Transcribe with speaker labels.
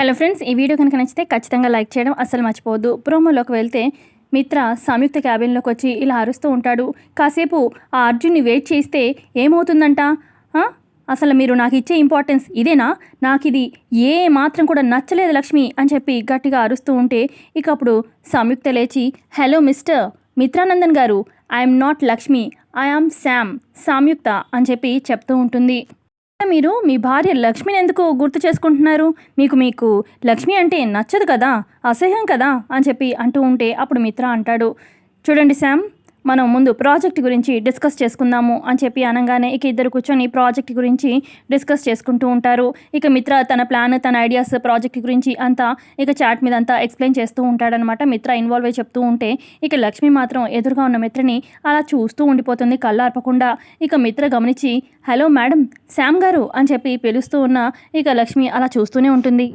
Speaker 1: Hello friends ఈ video కనుక నచ్చితే ఖచ్చితంగా లైక్ చేయడం అస్సలు మర్చిపోవద్దు. ప్రోమోలోకి వెళ్తే మిత్ర సంయుక్త క్యాబిన్లోకి వచ్చి ఇలా అరుస్తూ ఉంటాడు. కాసేపు ఆ అర్జున్ని వెయిట్ చేస్తే ఏమవుతుందంట? అసలు మీరు నాకు ఇచ్చే ఇంపార్టెన్స్ ఇదేనా? నాకు ఇది ఏ మాత్రం కూడా నచ్చలేదు లక్ష్మి అని చెప్పి గట్టిగా అరుస్తూ ఉంటే ఇక అప్పుడు సంయుక్త లేచి hello mister Mitranandan garu I'm not Lakshmi I am Sam Samyukta అని చెప్పి చెప్తూ ఉంటుంది. మీరు మీ భార్య లక్ష్మిని ఎందుకు గుర్తు చేసుకుంటున్నారు? మీకు మీకు లక్ష్మి అంటే నచ్చదు కదా అసహ్యం కదా అని చెప్పి అంటూ ఉంటే అప్పుడు మిత్ర అంటాడు. చూడండి శామ్ మనం ముందు ప్రాజెక్ట్ గురించి డిస్కస్ చేసుకుందాము అని చెప్పి అనగానే ఇక ఇద్దరు కూర్చొని ప్రాజెక్ట్ గురించి డిస్కస్ చేసుకుంటూ ఉంటారు. ఇక మిత్ర తన ప్లాన్ తన ఐడియాస్ ప్రాజెక్ట్ గురించి అంతా ఇక చాట్ మీద అంతా ఎక్స్ప్లెయిన్ చేస్తూ ఉంటాడనమాట మిత్ర ఇన్వాల్వ్ అయి చెప్తూ ఉంటే ఇక లక్ష్మి మాత్రం ఎదురుగా ఉన్న మిత్రని అలా చూస్తూ ఉండిపోతుంది కళ్ళార్పకుండా. ఇక మిత్ర గమనించి హలో మేడం శ్యామ్ గారు అని చెప్పి పిలుస్తూ ఉన్న ఇక లక్ష్మి అలా చూస్తూనే ఉంటుంది.